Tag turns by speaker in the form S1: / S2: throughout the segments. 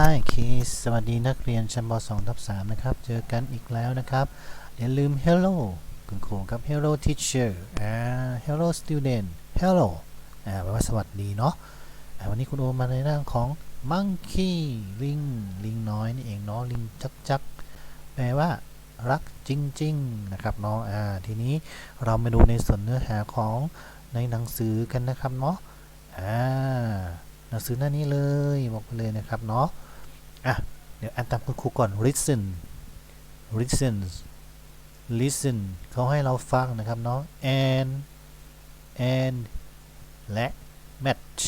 S1: Hi Kids สวัสดีนักเรียนชั้นป .2 ทับ3นะครับ เจอกันอีกแล้วนะครับอย่าลืม Hello คุณครูครับ Hello teacher อ่า Hello student Hello อ่าแปลว่าสวัสดีเนาะวันนี้คุณโอมาในเรื่องของ Monkey ลิง ลิงน้อยนี่เองเนาะ ลิงจักจักแปลว่ารักจริง ๆ นะครับเนาะอ่าทีนี้เรามาดูในส่วนเนื้อหาของในหนังสือกันนะครับเนาะอ่าหนังสือหน้านี้เลยบอกไปเลยนะครับเนาะ อะ เดี๋ยวอ่านตามคุณครูก่อน listen listen listen เขาให้เราฟังนะครับเนาะ and and และ match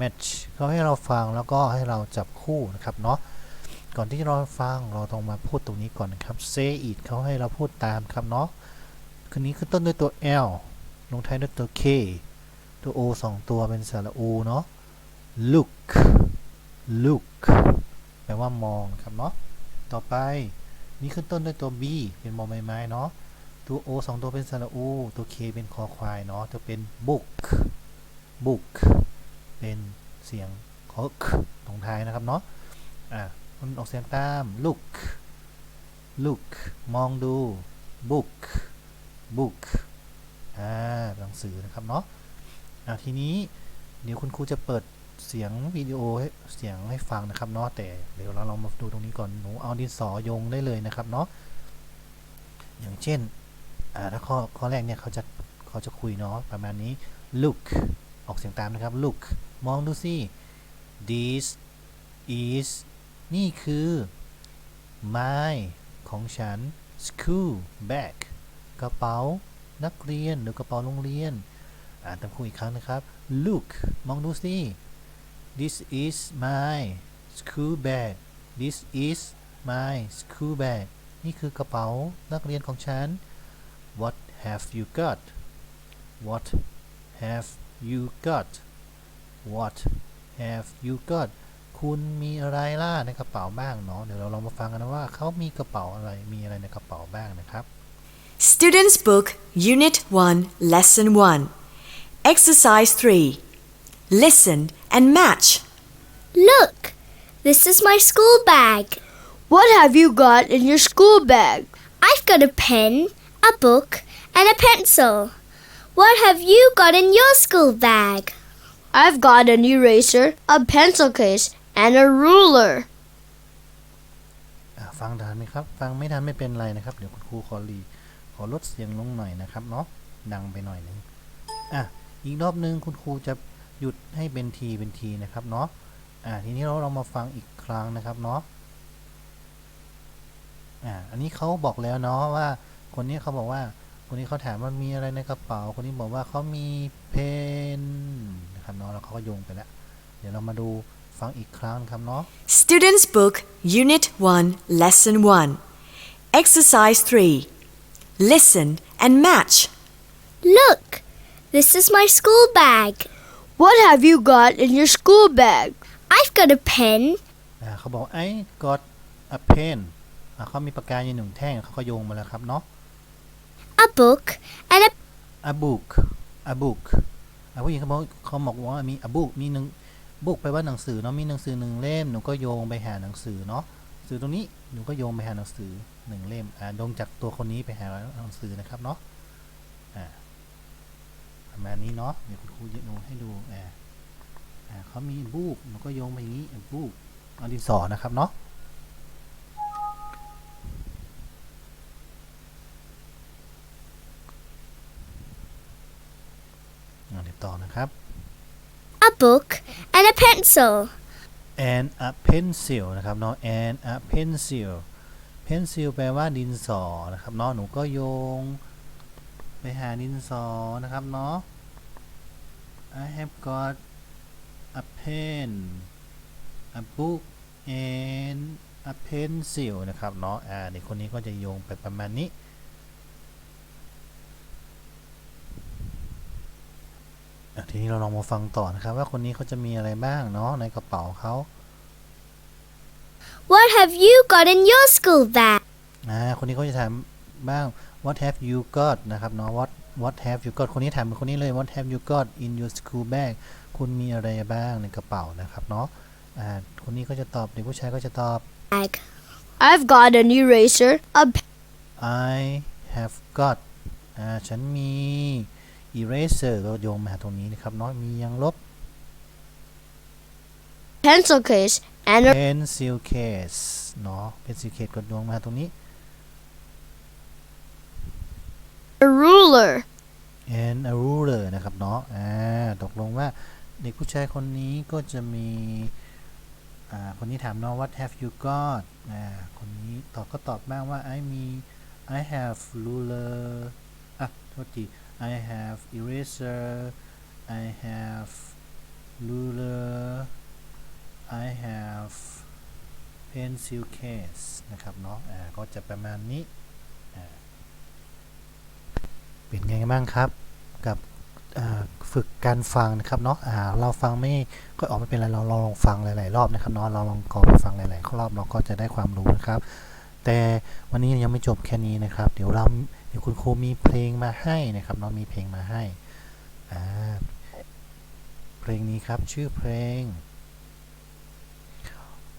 S1: match เขาให้เราฟังแล้วก็ให้เราจับคู่นะครับเนาะก่อนที่เราฟังเราต้องมาพูดตรงนี้ก่อนนะครับ say it เขาให้เราพูดตามครับเนาะคืนนี้ขึ้นต้นด้วยตัว L ลงท้ายด้วยตัว K ตัว O สองตัวเป็นสระ U เนาะ look look แปลว่ามองครับเนาะ ต่อไปนี่ขึ้นต้นด้วยตัว B เป็นมอใบไม้เนาะ ตัว O สองตัวเป็นสระอู ตัว K เป็นคอควายเนาะจะเป็น book book เป็นเสียงขอ k ตรงท้ายนะครับเนาะ อะมันออกเสียงตาม look look มองดู book book อ่าหนังสือนะครับเนาะอะทีนี้เดี๋ยวคุณครูจะเปิด เสียงวิดีโอเสียงให้ฟังนะครับเนาะแต่เดี๋ยวเราลองมาดูตรงนี้ก่อนหนูเอาดินสอโยงได้เลยนะครับเนาะอย่างเช่นอ่าถ้าข้อข้อแรกเนี่ยเขาจะเขาจะคุยเนาะประมาณนี้ look ออกเสียงตามนะครับ look มองดูสิ this is นี่คือ my ของฉัน school bag กระเป๋านักเรียนหรือกระเป๋าโรงเรียน อ่านตามครูอีกครั้งนะครับ look มองดูสิ this is my school bag this is my school bag นี่คือกระเป๋านักเรียนของฉัน what have you got what have you got what have you got คุณมีอะไรล่ะในกระเป๋าบ้างเนาะ เดี๋ยวเราลองมาฟังกันนะว่าเขามีกระเป๋าอะไร มีอะไรในกระเป๋าบ้างนะครับ
S2: Students' Book, Unit 1, Lesson 1. Exercise 3. Listen and match.
S3: Look, this is my school bag.
S4: What have you got in your school bag?
S3: I've got a pen, a book, and a pencil. What have you got in your school bag?
S4: I've got an eraser, a pencil case, and a ruler.
S1: อ่าฟังทันไหมครับ ฟังไม่ทันไม่เป็นไรนะครับ เดี๋ยวคุณครูขอรีขอลดเสียงลงหน่อยนะครับเนาะ ดังไปหน่อยหนึงอ่ะ อีกรอบนึงคุณครูจะ หยุดให้เป็นทีเป็นทีนะครับเนาะอ่าทีนี้เราเรามาฟังอีกครั้งนะครับเนาะอ่าอันนี้เขาบอกแล้วเนาะว่าคนนี้เขาบอกว่า คนนี้เขาถามว่ามีอะไรในกระเป๋า คนนี้บอกว่าเขามีเพนนะครับเนาะแล้วเขาก็โยงไปแล้วเดี๋ยวเรามาดูฟังอีกครั้งครับเนาะ
S2: Students' Book, Unit 1, Lesson 1. Exercise 3. Listen and match.
S3: Look, this is my school bag.
S4: What have you got in your school bag?
S3: I've got a pen,
S1: อ่าเขาบอกไอ้ got a pen อ่าเขามีปากกาอยู่หนึ่งแท่งเขาก็โยงมาแล้วครับเนาะ
S3: a book, and a
S1: a book a book อ่าผู้หญิงเขาบอกเขาบอกว่ามี a book มีหนึ่ง book แปลว่าหนังสือเนาะมีหนังสือหนึ่งเล่มหนูก็โยงไปหาหนังสือเนาะหนังสือตรงนี้หนูก็โยงไปหาหนังสือหนึ่งเล่มอ่าโยงจากตัวคนนี้ไปหาหนังสือนะครับเนาะอ่า ประมาณนี้เนาะเดี๋ยวคุณครูจะโยงให้ดูอ่าอ่าเขามี book หนูก็โยงไปอย่างนี้ book เอาดินสอนะครับเนาะอ่าเดี๋ยวต่อนะครับ
S3: a book, and a pencil.
S1: and a pencil นะครับเนาะ and a pencil pencil แปลว่าดินสอนะครับเนาะหนูก็โยง ไปหาดินสอนะครับเนาะ I have got a pen a book and a pencil นะครับเนาะ อ่า เด็กคนนี้ก็จะโยงไปประมาณนี้อะทีนี้เราลองมาฟังต่อนะครับ ว่าคนนี้เขาจะมีอะไรบ้างเนาะในกระเป๋าเขา
S3: What have you got in your school bag?
S1: อ่า คนนี้เขาจะถาม บ้าง what have you got นะครับเนาะ what what have you got คนนี้ถามเป็นคนนี้เลย what have you got in your school bag คุณมีอะไรบ้างในกระเป๋านะครับเนาะอ่าคนนี้ก็จะตอบเด็กผู้ชายก็จะตอบ
S3: bag.
S4: I've got an eraser, a
S1: I have got อ่าฉันมี eraser ก็โยงมาหาตรงนี้นะครับเนาะมียางลบ
S4: pencil case, and a
S1: pencil case เนาะ pencil case ก็โยงมาตรงนี้
S4: ruler.
S1: and a ruler นะครับเนาะอ่าตกลงว่าเด็กผู้ชายคนนี้ก็จะมีอ่าคนนี้ถามเนาะ what have you got อ่าคนนี้ตอบก็ตอบบ้างว่า I มี I have ruler อะโทษที I have eraser I have ruler I have pencil case นะครับเนาะอ่าก็จะประมาณนี้ เป็นไงบ้างครับ กับฝึกการฟังนะครับเนาะเราฟังไม่ก็ออกไม่เป็นไรเราเราลองฟังหลาย ๆ รอบนะครับเนาะเราลองกอไปฟังหลาย ๆ รอบเราก็จะได้ความรู้นะครับ แต่วันนี้ยังไม่จบแค่นี้นะครับ เดี๋ยวเราเดี๋ยวคุณครูมีเพลงมาให้นะครับเนาะมีเพลงมาให้เพลงนี้ครับชื่อเพลง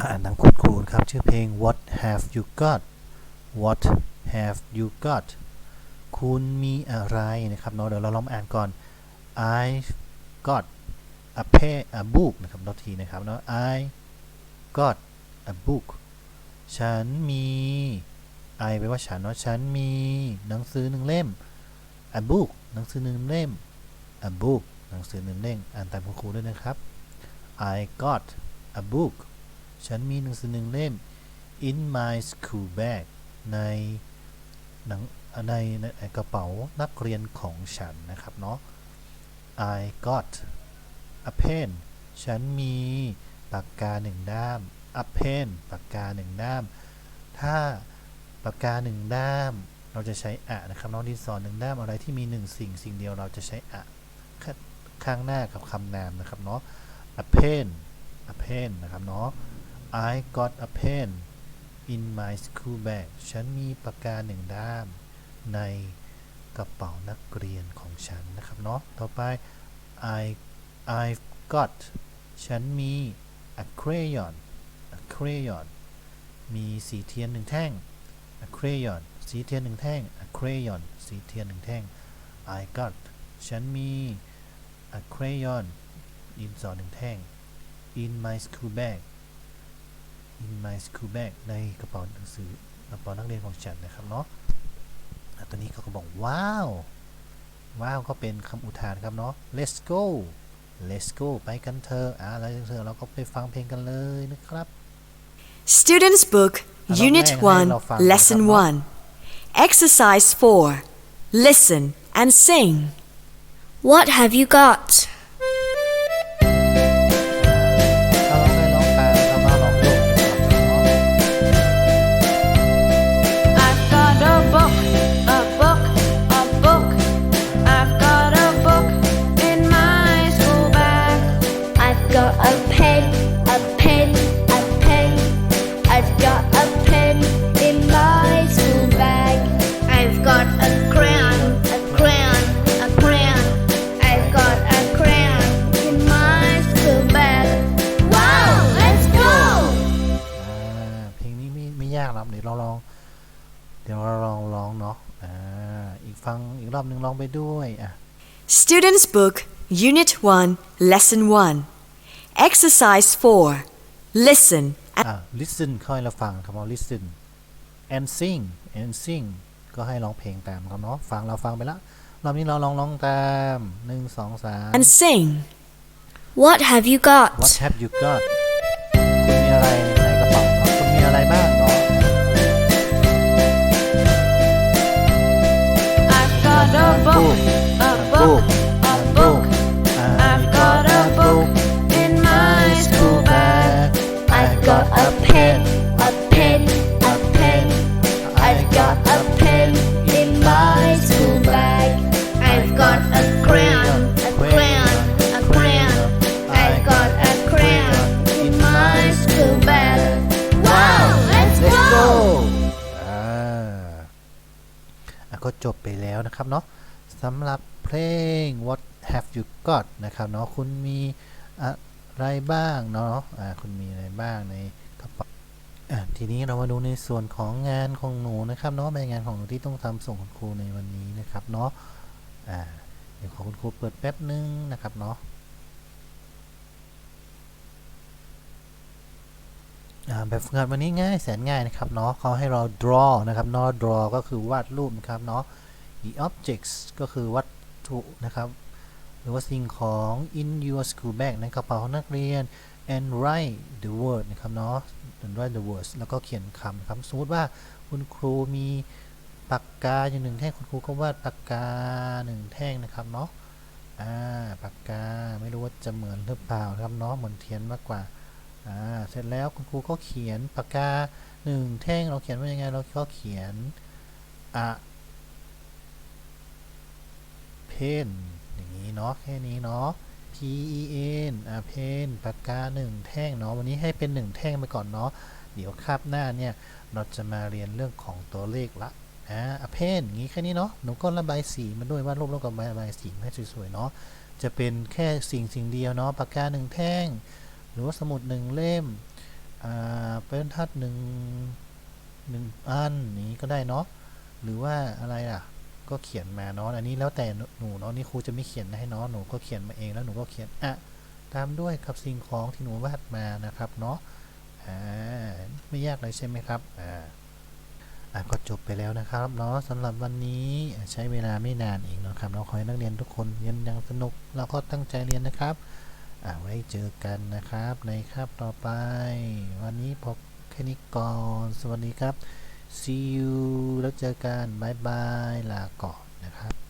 S1: อ่านดังคุณครูครับชื่อเพลง What have you got What have you got คุณมีอะไรนะครับเนาะเดี๋ยวเราลองอ่านก่อน I got a pen a book นะครับโทษทีนะครับเนาะ I got a book ฉันมี I แปลว่าฉันเนาะฉันมีหนังสือหนึ่งเล่ม a book หนังสือหนึ่งเล่ม a book หนังสือหนึ่งเล่มอ่านตามคุณครูด้วยนะครับ I got a book ฉันมีหนังสือหนึ่งเล่ม in my school bag ในหนัง ในในกระเป๋านักเรียนของฉันนะครับเนาะ I got a pen ฉันมีปากกาหนึ่งด้าม a pen ปากกาหนึ่งด้าม ถ้าปากกาหนึ่งด้าม เราจะใช้อะนะครับน้องดินสอหนึ่งด้ามอะไรที่มีหนึ่งสิ่งสิ่งเดียวเราจะใช้อะข้าข้างหน้ากับคำนามนะครับเนาะ a pen a pen นะครับเนาะ I got a pen in my school bag ฉันมีปากกาหนึ่งด้าม ในกระเป๋านักเรียนของฉันนะครับเนาะ ต่อไป I I've got ฉันมี a crayon a crayon มีสีเทียนหนึ่งแท่ง a crayon สีเทียนหนึ่งแท่ง a crayon สีเทียนหนึ่งแท่ง I got ฉันมี a crayon ดินสอหนึ่งแท่ง in my school bag in my school bag ในกระเป๋าหนังสือกระเป๋านักเรียนของฉันนะครับเนาะอะ ตัวนี้เขาก็บอกว้าว ว้าว ก็เป็นคำอุทานครับเนาะ let's go let's go ไปกันเถอะอะแล้วเถอะเราก็ไปฟังเพลงกันเลยนะครับ
S2: Students' Book,
S1: Hello,
S2: Unit
S1: Ma'am. Hello,
S2: 1,
S1: Fang.
S2: Lesson
S1: Hello.
S2: 1. Exercise 4. Listen and sing.
S3: What have you got?
S1: หนึ่งลองไปด้วยอะ
S2: Students' Book, Unit 1, Lesson 1. Exercise 4. Listen
S1: อ่า listen ค่อยเราฟังคำว่า listen and sing and sing ก็ให้ร้องเพลงตามครับเนาะฟังเราฟังไปแล้วรอบนี้เราลองร้องตามหนึ่งสองสาม
S2: and sing.
S3: What have you got?
S1: What have you got คุณมีอะไร จบไปแล้วนะครับเนาะสำหรับเพลง What have you got นะครับเนาะคุณมีอะไรบ้างเนาะะคุณมีอะไรบ้างในกระเป๋าทีนี้เรามาดูในส่วนของงานของหนูนะครับเนาะใบงานของหนูที่ต้องทำส่งคุณครูในวันนี้นะครับเนาะเดี๋ยวขอคุณครูเปิดแป๊บนึงนะครับเนาะอ่า แบบฝึกหัดวันนี้ง่ายแสนง่ายนะครับเนาะเขาให้เรา draw นะครับเนาะ draw ก็คือวาดรูปนะครับเนาะ the objects ก็คือวัตถุนะครับ หรือว่าสิ่งของ in your school bag ในกระเป๋าของนักเรียน and write the word นะครับเนาะ and write the words แล้วก็เขียนคำนะครับ สมมติว่าคุณครูมีปากกาอยู่หนึ่งแท่งคุณครูก็วาดปากกาหนึ่งแท่งนะครับเนาะอ่าปากกาไม่รู้ว่าจะเหมือนหรือเปล่าครับเนาะเหมือนเทียนมากกว่า อ่าเสร็จแล้วคุณครูก็เขียนปากกาหนึ่งแท่งเราเขียนว่ายังไงเราก็เขียนอะเพนอย่างนี้เนาะแค่นี้เนาะ P E N อ่าเพนปากกาหนึ่งแท่งเนาะวันนี้ให้เป็นหนึ่งแท่งไปก่อนเนาะเดี๋ยวคาบหน้าเนี่ยเราจะมาเรียนเรื่องของตัวเลขละอ่าเพนอย่างนี้แค่นี้เนาะหนูก็ระบายสีมันด้วยวาดรูปแล้วก็ระบายสีให้สวยๆเนาะจะเป็นแค่สิ่งสิ่งเดียวเนาะปากกาหนึ่งแท่ง หรือว่าสมุดหนึ่งเล่มเป็นทัดหนึ่งหนึ่งอันนี้ก็ได้เนาะหรือว่าอะไรอะ ก็เขียนมาเนาะอันนี้แล้วแต่หนูเนาะนี่ครูจะไม่เขียนให้เนาะหนูก็เขียนมาเองแล้วหนูก็เขียนอะตามด้วยกับสิ่งของที่หนูวาดมานะครับเนาะอ่าไม่ยากเลยใช่ไหมครับอ่าอะก็จบไปแล้วนะครับเนาะสำหรับวันนี้ใช้เวลาไม่นานเองนะครับเราขอให้นักเรียนทุกคนเรียนอย่างสนุกแล้วก็ตั้งใจเรียนนะครับ ไว้เจอกันนะครับในคาบต่อไป วันนี้พบแค่นี้ก่อน สวัสดีครับ see you แล้วเจอกันบายบาย ลาก่อนนะครับ